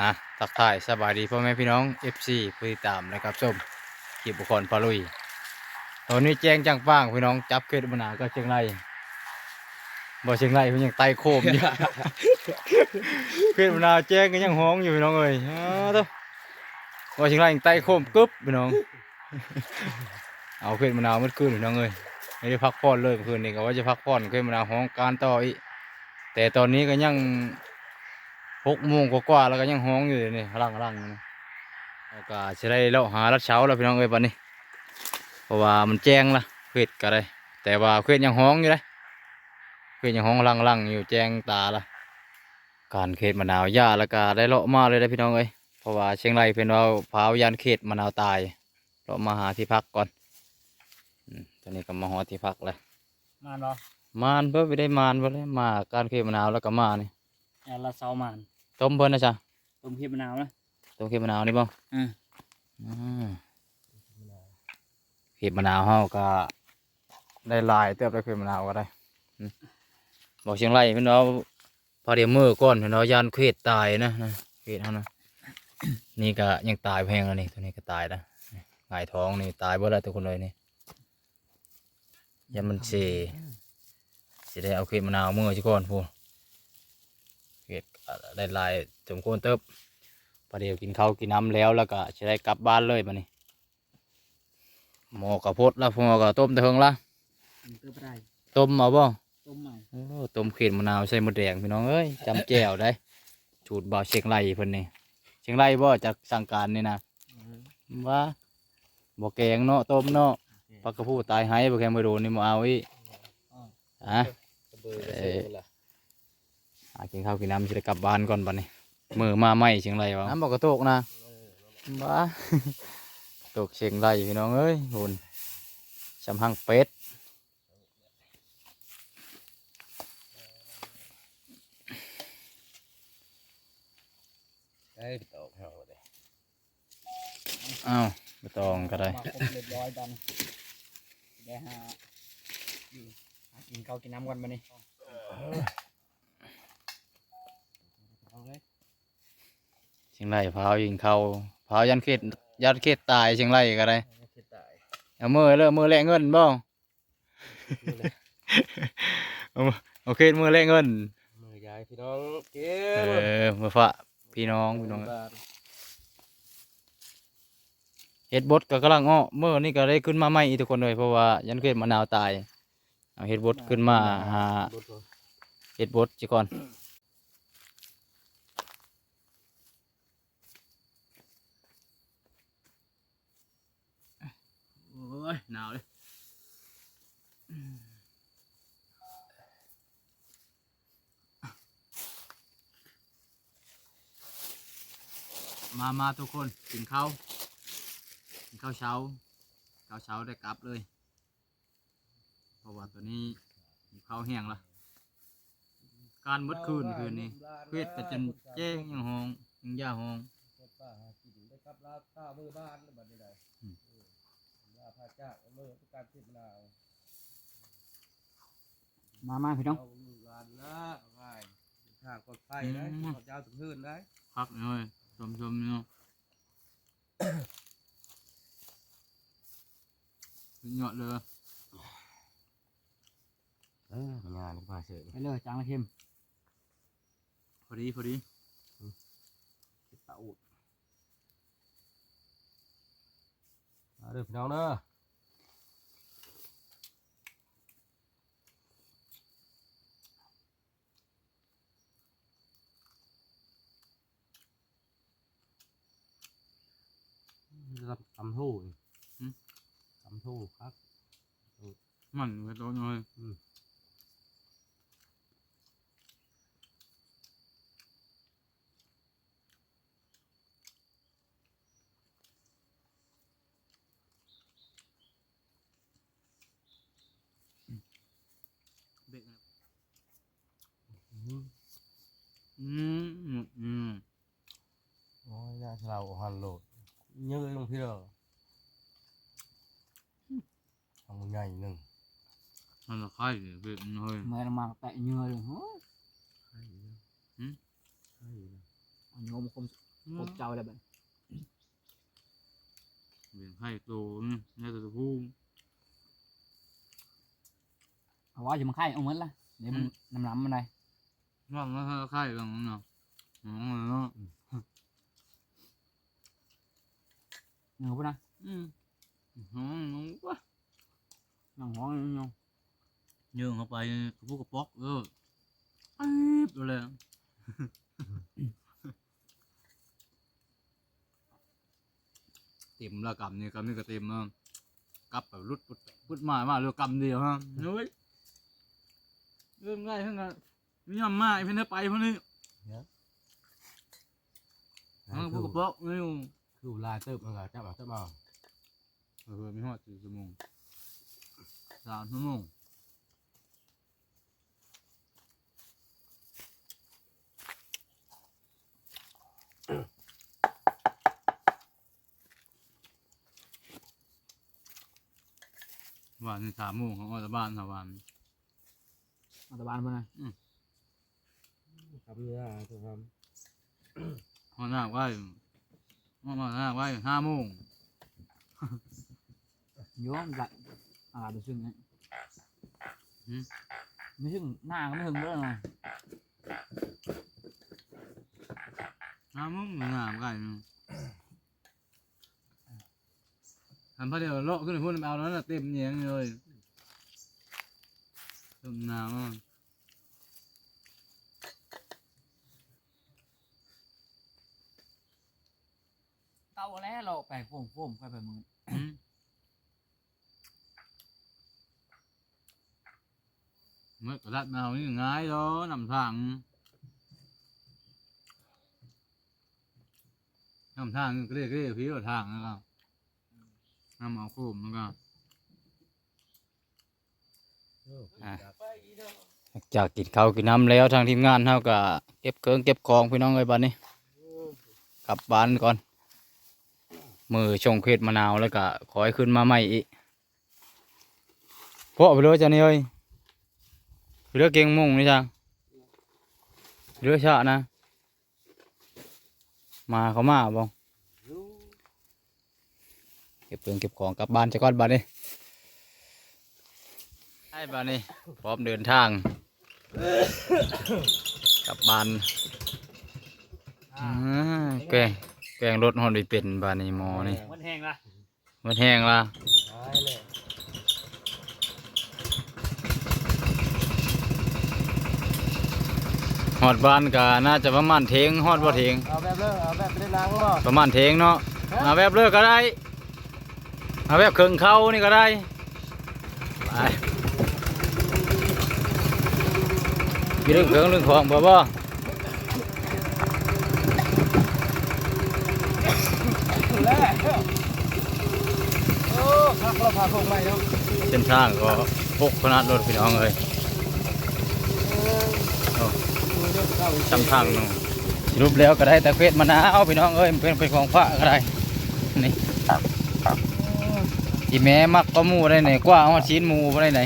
ฮะทักทายสบายดีพ่อแม่พี่น้อง FC ผู้ติดตามนะครับส้มขีบุคคลพาลุยตอนนี้แจ้งจังป้างพี่น้องจับเกิดมะนาวก็เชียงรายบ่เชียงรายเพิ่นยังไต่โคมอยู่ เกิดมะนาวแจ้งก็ยังห้องอยู่พี่น้องเอ้ยอ้าวเด้อบ่เชียงรายยังไต่โคมกึบพี่น้อง เอาเกิดมะนาวเมื่อคืนพี่น้องเอ้ยไม่ได้พักผ่อนเลยเมื่อคืนนี้ก็ว่าจะพักผ่อนเกิดมะนาวห้องการต่ออีกแต่ตอนนี้ก็ยัง หกโมงกว่าๆแล้วก็ยังห้องอยู่เลยนี่ร่างร่างนี่แล้วก็จะได้เลาะหารัดเช้าแล้วพี่น้องเอ้ยปันนี้เพราะว่ามันแจ้งละเควดก็ได้แต่ว่าเควดยังห้องอยู่เลยเควดยังห้องร่างร่างอยู่แจ้งตาละการเขตมะนาวย่าแล้วก็ได้เลาะมาเลยได้อพี่น้องเอ้ยเพราะว่าเชียงรายเป็นว่าพาวยานเขตมะนาวตายเลาะมาหาที่พักก่อนอืมตอนนี้ก็มาหอที่พักเลยมานบ่มานเพิ่นไปได้มานเพิ่นเลยมาการเขตมะนาวแล้วก็มานี่แอลลาเซามานต้มเพิ่นนะจ๊ะต้มเพียบมะนาวนะต้มเขตมะนาวนี่บ่อืมอืมเห็ดมะนาวเฮาก็ได้หลายเติบได้เห็ดมะนาวก็ได้อืมบอกเชียงรายพี่น้องพอเดี๋ยวมือก่อนพี่น้องยานเขตตายนะนะเขตเฮานะ นี่ก็ยังตายแพงแล้วนี่ตัวนี้ก็ตายนะหงายท้องนี่ตายเบิดแล้วทุกคนเลยนี่ยันมันเสสิได้เอาเขตมะนาวมือชิก่อนพูนเขตก็ ได้หลายสมควรเติบพอเดี๋ยวกินข้าวกินน้ำแล้วแล้วก็จะได้กลับบ้านเลยมานี่หมอกระพดแล้วหมอกระต้มเถิงละมันเติบได้ต้มเอาบ่ต้มใหม่โอ้ต้มเขียดมะนาวใส่มะแดงพี่น้องเอ้ยจำแจ่วได้จูดบ่าวเชียงรายเพิ่นนี่เชียงรายบ่จากสั่งการนี่นะว่าบ่แกงเนาะต้มเนาะปลากระพูตายหายบ่แกงไม่โดนนี่บ่เอาอีฮะเอ้ย หากินข้าวกินน้ำจะได้กลับบ้านก่อนบัดนี้มือมาใหม่เชียงรายวะน้ำบ่กระโตกนะบ้าตกเชียงไรพี่น้องเอ้ยหุ่นชำหังเป็ดไอ้ตอกเขาเลยอ้าวใบตองก็ได้มาครบเรียบร้อยตอนนี้ได้หาอยู่หากินข้าวกินน้ำกันมานี่เอาเลย เชียงไรพร้าวยิงเข้าพร้าวยันเขตยันเขตตายเชียงไรก็ได้ไม่คิดตายเอามือเลิกมือแลกเงินบ่เอามือเอาเขตมือแลกเงินมือยายพี่น้องเก็เอบอมือฝะพี่น้องพี่น้องบาทเฮ็ดบดก็กำลังอ้อเมื่อนี่ก็ได้ขึ้นมาใหม่อีกทุกคนเลยเพราะว่ายันเขตมะนาวตายเอาเฮ็ดบดขึ้นมาหาบดบ่เฮ็ดบดจิก่อน โอ้ยห นาวเลยมามาทุกคนกินข้าวกินข้าวเช้าข้าวเช้าได้กลับเลย เพราะว่าตัวนี้มีข้าวแห้งละการมืดคืนคืนนี้เพื่อแต่จนแจ้งยังหองยังย่าหอง ป้าหากินได้ครับลาบข้าวมือบ้านบัดนี้ได้อืมเออลาบพาจ้าเอามือประกันคิดลาวมามาพี่น้อง เอาลูกหลานละเอาไว้ทางปลอดภัยได้ขอบเจ้าถึงพื้นได้พักหน่อยชมชมเนาะเหยาะเลยเอองานมาเฉยไปเลยจางละเค็มพอดีพอดีตาอุดมาเด้อพี่น้องเด้อรับตำทู่นี่ตำทู่ครับ มันไปโตหน่อยอืมเด็กนะอืมอืมอืมอืมโอ้ยน่าเราหันโห มันละไข่เบ็ดน้อย mày là mà tại nhờ rồi hả ใช่นะหืม ใช่นะ nhờ một con một trâu là bệnh เบ็ดไข่โตนี่น่าจะพูด quá giờ mà khai ông mất là để mình nằm nằm bên này ว่ามันละไข่กันเนาะอ๋อเนาะ nhờ bữa nay อืมน้องน้องวะ nằm hóa nhau ห้องน้องยืงเข้าไปกระพุกกระปอกเออป๊บเลยเต็มละกำนี่กำนี่ก็เต็มเนาะกลับแบบรุดพุดพุดมามาเรือกำเดียวฮะเฮ้ยเริ่มง่ายขึ้นกันมียำมาไอ้เพื่อนไปเพื่อนนี่เออพวกกระปอกนี่คือลายเติบมันก็จับเอาจับเอาเออมีหอดสี่ชั่วโมงสามชั่วโมง วันนี้สามโมงของออตบ้านสามวันอัตบานปะนะทำเนื้อถูกทหัวหน้าไว้หัวหน้าไว้ห้าโมงโยมละอ่าดูซึ่งนะไม่ซึ่งหน้าก็ไม่ถึงเรื่องเลยห้าโมงหัวหน้าไว้ ทำพระเดียวเลาะขึ้นไปพูดเอาแล้วน่ะเต็มเนียงเลยเต็มน้ำอะเต้าแล้วเราไปโฟมโฟมไปไปมึงอืมเมื่อกระดัดมาเอานี่ง่ายแล้วนำทางนำทางก็เรียกเรียกพี่ว่าทางนะครับ นำเอาโคมแล้วก็ำอะหลังจากกินข้าวกินน้ำแล้วทางทีมงานเฮาก็เก็บเครื่องเก็บของพี่น้องเอ้ยบัดนี้กลับบ้านก่อน มือชงเขตมะนาวแล้วก็ขอให้ขึ้นมาใหม่อีกเพราะไปเลยจ้ะนี่เอ้ยเรือเก่งมุ่งนี่จ้ะเรือชะนะ มาเขามาบ่ เก็บเครื่องเก็บของกลับบ้านจะก่อนบัดนี้ใช่บัดนี้พร้อมเดินทางกลับบ้านอ่าแกงแกงรถฮอนไปเป็นบานนี้หมอนี่มันแห้งละมันแห้งละตายเลยฮอดบ้านก็น่าจะประมาณเทงฮอดบ่เทงเอาแบบเลิกเอาแบบไม่ได้ล้างหรอประมาณเทงเนาะเอาแบบเลิกก็ได้ เอาแบบเครื่องเข้านี่ก็ได้ไปมีเรื่องเครื่องเรื่องของบ่บ่แล้วโอ้พักเราพวกไปเนาะเส้นทางก็พกขนาดรถพี่น้องเลยจำทางนาะสรุปแล้วก็ได้แต่เฟซมานาวพี่น้องเอ้ยเป็นเป็นของพระก็ได้นี่ อีแม่มักก็มูได้ไหนกว่าเอาชิ้นมูบ่ได้ไหน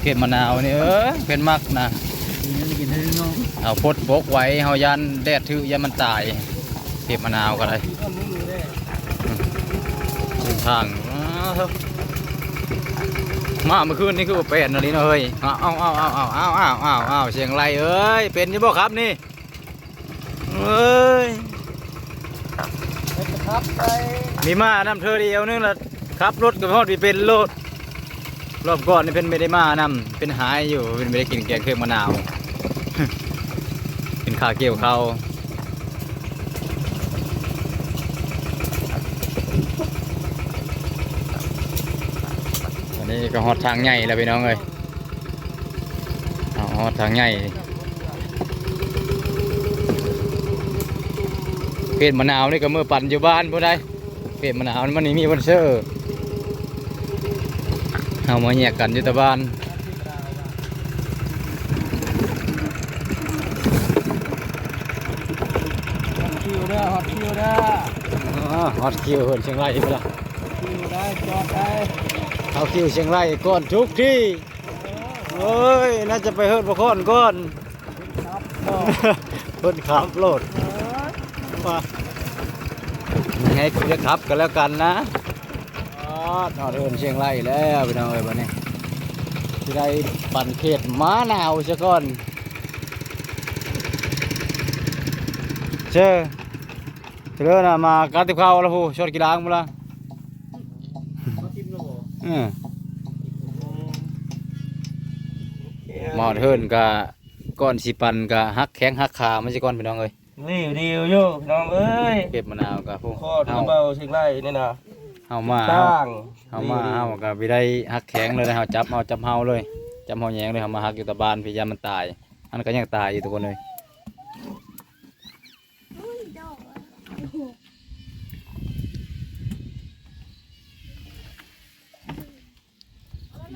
เฟซมะนาวนี่เออเป็นมักนะเอาพดบกไว้เฮายันแดดถือยันมันตายเฟซมะนาวก็ได้ที่ก็มึงทางมาเมื่อคืนนี่คือเป็นอะไรนะเฮ้ยเอาเอาเอาเอาเอาเอาเอาเอาเอาเสียงไรเอ้ยเป็นยี่บ่ครับนี่เอ้ย ครับไปมีมานำเธอเดียวนึงละขับรถกับพอดเป็นรถรอบก่อนนี่เป็นไม่ได้มานำเป็นหายอยู่เป็นไม่ได้กินแกงเครื่องมะนาว เป็นขาเกี่ยวเขาอันนี้ก็ฮอดทางใหญ่แล้วพี่น้องเอ้ยฮอดทางใหญ่ เพจมะนาวนี่ก็มือปั่นอยู่บ้านผู้ใดเพจมะนาวมันนี่มีวันเชอร์เอามาแยกกันอยู่แตะบ้านคิวเด้อฮอตคิวเด้ออ๋อฮอตคิวเชียงรายอีกแล้วคิวได้จอดได้เอาคิวเชียงรายก่อนทุกที่โอ้ยน่าจะไปเฮิร์ดบคอนก่อนครับบอกเพิ่นขับรถเอ อว่ายังไงกูจะขับกันแล้วกันนะอ๋อทอดเอินเชียงรายแล้วพี่น้องเอ้ยบัดนี้ที่ได้ปั่นเขตม้าหนาวซะก่อนเจ้เธอน่ะมาการติบข้าวแล้วผู้ชดกีฬามึงละเขาทิมโลอืมหมอดเฮิรนกะก้อนสิปันกะฮักแข้งฮักขามันสิก่อนพี่น้องเอ้ย นี่ดีอยู่พี่น้องเอ้ยเก็บมะนาวกะผู้โคตรเบาเชียงรายนี่นะเฮามาสเฮาร้างเฮามาเฮาก็บ่ได้ฮักแข็งเลยนะเฮาจับเฮาจับเฮาเลยจับเฮาแยงเลยเฮามาฮักอยู่แตะบ้านพี่ยามมันตายอันก็ยังตายอยู่ทุกคนเลย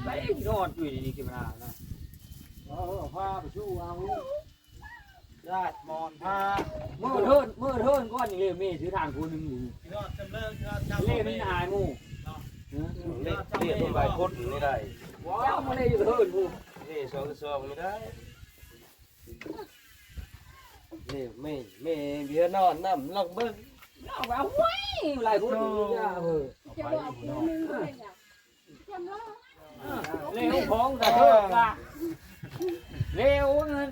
ไปนอดอยู่นี่กี่เวลานะเออผ้าไปชู้เอา ญาติมอนผ้ามือเทินมือเทินก้อนนี่เลยมีถือทางคูนึงอยู่เล่มันหายมู่เรียกเรียกใบพุทธนี่ได้ว้าวมาเลยอยู่เทินผู้นี่สองสอบนี่ได้นี่ไม่ไม่เบียนอนน้ำลองเบิ้งเอาไปเอาไว้หลายคนอย่าเออจะบอกผู้หนึงเลยจ้ะจำว่าเร็วของกระเทินละเร็วเงิน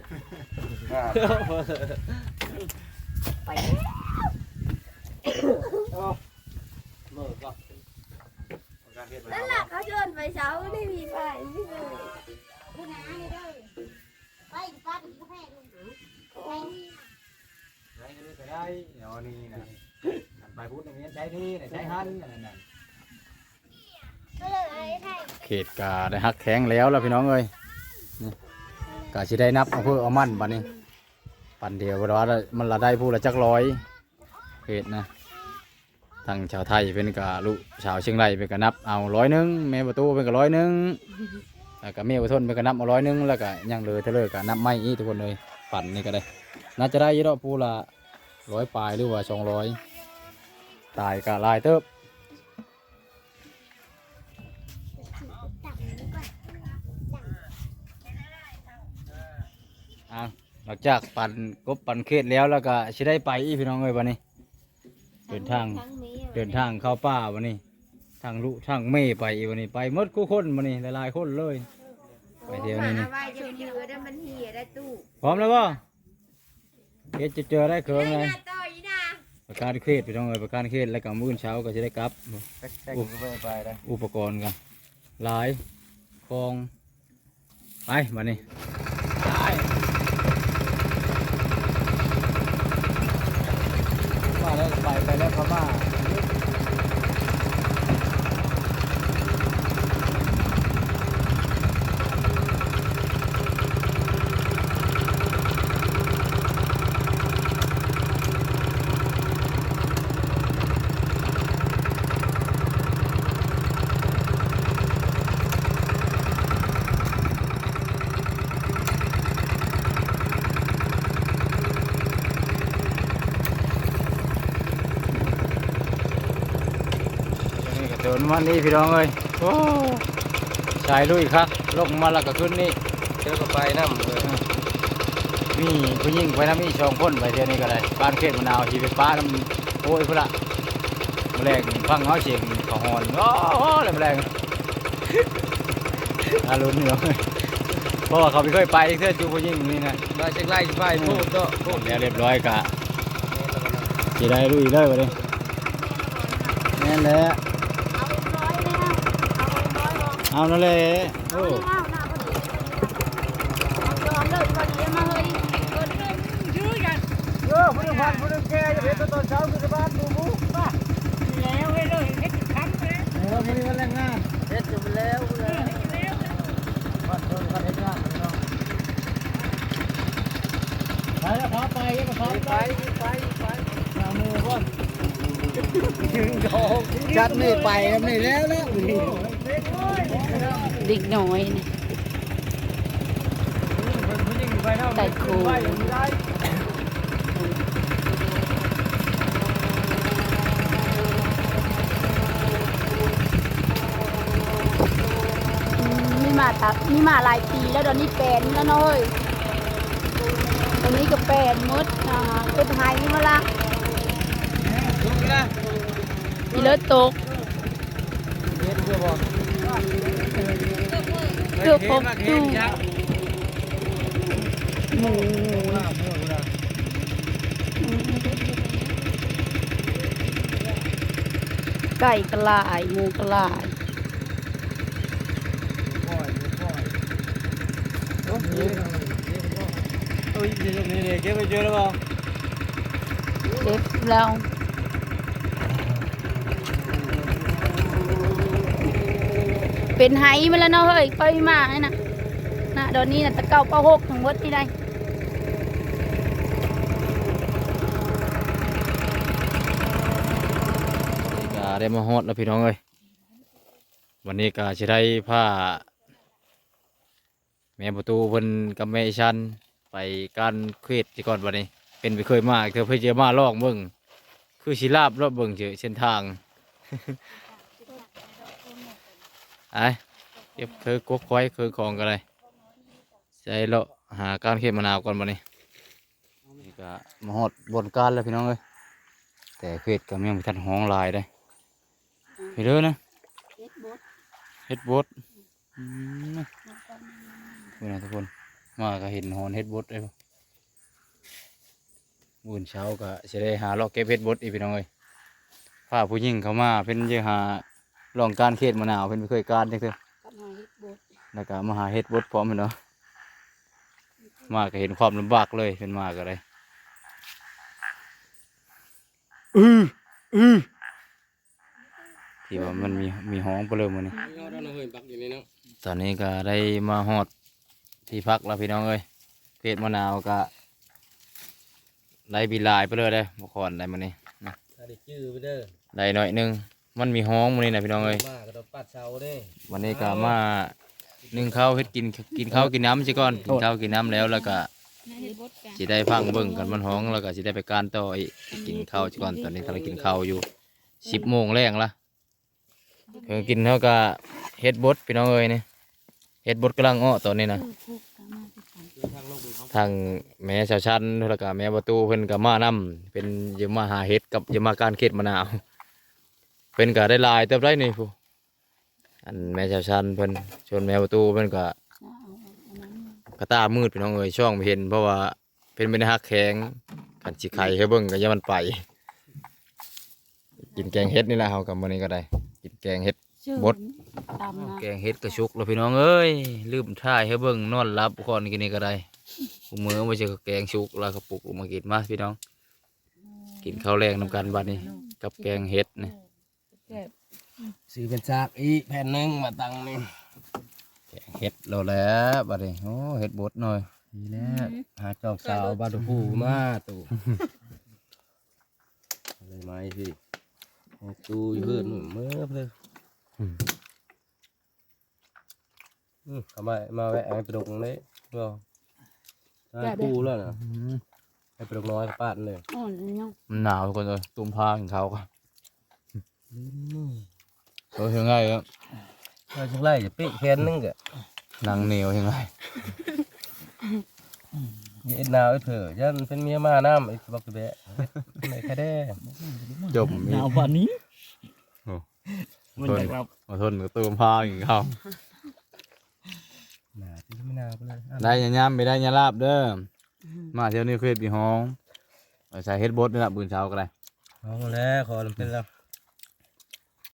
ไปเมื่อก็นั่นแหละเขาชวนไปเช้าไม่มีไปไม่เลยผู้หานี่เด้อไปป้าถึงผู้แพ้เลยไปนี่ใช้กันได้ก็ได้เดี๋ยวนี้นะไปพูดอย่างนี้ใช้นี่ไหนใช้หันนั่น่ะเลยให้เขตกาได้ฮักแข็งแล้วล่ะพี่น้องเอ้ยกาสิได้นับเอาเพื่อเอามั่นบัดนี้ ปันเดียวเพราะว่ามันละได้ผู้ละจักร้อยเขตนะทางชาวไทยเป็นกะลูกชาวเชียงรายเป็นกะนับเอาร้อยหนึงแม่ประตูเป็นกะร้อยหนึงแล้วก็แม่อุทนเป็นกะนับเอาร้อยหนึงแล้วก็ยังเลยเทเลยกะนับไม่อีทุกคนเลยปั่นนี่ก็ได้ น่าจะได้ยี่ดอกผู้ละร้อยปลายหรือว่าสองร้อยตายกะลายเติบ ตักดีกว่า อะห ลังจากปั่นกบปั่นเขตแล้วแล้วก็สิได้ไปอีกพี่น้องเอ้ยวันนี้ เดินทาง ทั้งนี้เดินทางเข้าป่าวันนี้ ทางลุทางเม่ไปอีกวันนี้ไปหมดกูคนวันนี้หลายๆคนเลย ไปเที่ยวนี่นี่ว่าจะเจอได้มันเหี่ยได้ตู้พร้อมแล้วป่ะเฮ็ดจะเจอได้เขิงเฮ้ยเลยหน้าต่อยนะประการเขตพี่น้องเอ้ยประการเขตแล้วก็มื้อเช้าก็จะได้กลับแข่งไปไปได้อุปกรณ์กันหลายคองไปมานี่มาแล้วไปไปแล้วพม่านี่ก็เดิน มานี่พี่น้องเอ้ยโอ้สายลุยครับลงมาแล้วก็ขึ้นนี่เจอกับไปน้ำเลยมีผู้หญิงไปน้ำมีสองคนไปเที่ยวนี้ก็ได้บ้านเขตมะนาวชีไปป้าน้ำโอ้ยพุ่นละแมลงฟังเขาเสียงเขาหอนโอ้โหเลยแมลงอารุณเนาะเพราะว่าเขาไม่เคยไปเทื่อจูผู้หญิงนี่นะมาเชียงรายไปพูดก็พูดแล้วเรียบร้อยกะสิได้ลุยเลยวันนี้แน่นแหละเอาเรียบร้อยแล้วเอาเรียบร้อยลงเอานั่นเลยโอ้เอาหน้าพอดีเอาย้อนเลยพอดีมาเฮ้ยเกินเกินยื้อกันเออผู้หนึ่งพันผู้หนึ่งแก่จะ เห็นตอนเช้าคือบ้านดูมุกป่ะแล้วให้เลยให้ครั้งเลยเออพอดีวันแรงงานเฮ็ดอยู่แล้วเลยบ้านเพิ่นบ้านเฮ็ดงานพี่น้องไปแล้วพาไปก็พาไปไปไปไปเอามือก่อนถึงดอกจัดนี่ไปแล้วนี่แล้วแล้ว เด็กน้อยนะแต่ครูอืมนี่มาตับนี่มาหลายปีแล้วเดี๋ยวนี้แปลนแล้วเนอยตอนนี้ก็แปลนหมดนะคะเป็นไฮนี่มาละอีเลิศตกเฮ็ดเพื่อบ่ เกือบพบจูหมูน้ำเมื่อเวลาไก่กระลายหมูกระลายปล่อยปล่อยโอ้ยเอ้ยเดี๋ยวนี้เก็บไปเจอแล้ว เป็นไหมาแล้วเนาะเฮ้ยค่อยมาไอ้น่ะน่ะเดี๋ยวนี้น่ะตะเก้าเป้าหกทั้งหมดนี่ได้ก็ได้มาฮอดแล้วพี่น้องเอ้ยวันนี้ก็สิได้ผ้าแม่ประตูเพิ่นกับแม่ชันไปการเควดที่ก่อนวันนี้ เป็นไปเคยมาเธอเพิ่นจะมาลองเบิ่งคือสิลาบรอบเบิ่งเจอเส้นทาง ไอ้เก็บเธอกวกควายคือของกันเลยใจเลาะหาการเข็มมะนาวก่อนวันนี้นี่ก็มาฮอดบนการแล้วพี่น้องเอ้ยแต่เควดก็ยังบ่ทันห้องหลายได้ไปเด้อนะเฮ็ดบดอืมนี่นะทุกคนมาก็เห็นหอนเฮ็ดบดเลยบ่มื่นเช้าก็จะได้หาเลาะเก็บเฮ็ดบดอีกพี่น้องเอ้ยพาผู้หญิงเขามาเพิ่นจะหา ลองการเขตมะนาวเพิ่นบ่เคยการจังซี่แล้วก็มาหาเฮ็ดบดพร้อมพี่น้องมาก็เห็นความลำบากเลยเพิ่นมาก็เลยอืออือที่ว่ามันมีมีห้องเปลือมันนี่ตอนนี้ก็ได้มาฮอดที่พักแล้วพี่น้องเอ้ยเพจมะนาวก็ได้บีลายไปเลยได้บ่คอนได้มันนี่นะถ้าได้จื้อไปเด้อได้หน่อยหนึง มันมีห้องมันนี่นะพี่น้องเอ้ยมาก็ต้องปัดเสาเด้วันนี้ก็มานึ่งข้าวเฮ็ดกินกินข้าวกินน้ำสิก่อนกินข้าวกินน้ำแล้วแล้วก็สิได้พังเบิ่งกันมันห้องแล้วก็สิได้ไปการต่ออีกกินข้าวสิก่อนตอนนี้กำลังกินข้าวอยู่สิบโมงแรงละเพิ่งกินเท่ากับเฮ็ดบดพี่น้องเอ้ยนี่เฮ็ดบดกำลังอ้อตอนนี้นะทางแม่ชาวชันแล้วก็แม่ประตูเพิ่นก็มานํเป็นอยังมาหาเฮ็ดกับอยังมาการเขตมะนาว เพิ่นก็ได้หลายเติบได้นี่ผู้อันแม่ชาวชันเพิ่นชวนแม่ประตูเพิ่นก็กระตามืดพี่น้องเอ้ยช่องไม่เห็น เพราะว่าเป็นเป็นฮักแข็งกันสิไข่ให้เบิ่งก็อย่ามันไป กินแกงเฮ็ดนี่แหละเฮากับมื้อนี้ก็ได้ กินแกงเฮ็ดบดตามนะแกงเฮ็ดกระชุกแล้วพี่น้องเอ้ยลืมท่ายให้เบิ่งนอนรับก่อนกินนี่ก็ได้กูมือไม่ใช่แกงชุกแล้วก็ปลุกออกมากินมาพี่น้อง กินข้าวแรงนำกันบัดนี้ กับแกงเฮ็ดนี่ ซื้อเป็นซากอีกแผ่นหนึงมาตั้งนี่แกงเฮ็ดเราแล้วบัดนี้โอ้เฮ็ดบดหน่อยดีแล้วหาจอกสาวบาดูผู้มาตู่อะไรไหมพี่เอาตู้อยู่เพื่อนหนุ่มเมื่อเลยอืมเอามามาแวะไอ้ประดกนี่ก็ได้คู่แล้วนะไอ้ประดกน้อยกับป้านเลยอ่อนยังมันหนาวทุกคนเลยตุ้มผ้ากินข้าวกัน โอ้ยยังไงครับเราจะไล่จะเป๊ะแค่นึงกะนางเหนียวยังไงเอ็ดนาวไอ้เถอะยันเป็นเมียมาน้ำไอ้บอกกระแบะไหนแค่ได้จมหนาววันนี้โอ้มันจะครับมาทนกับตุ้มผ้ากินข้าวหนาที่ไม่นาวไปเลยอะได้ยาย่ำไม่ได้ยาลาบเด้ออมาเที่ยวนี้เคยปีห้องเอาใส่เฮ็ดบดนี่ละบืนเช้าก็ได้เอามาแล้วขอเป็นแล้ว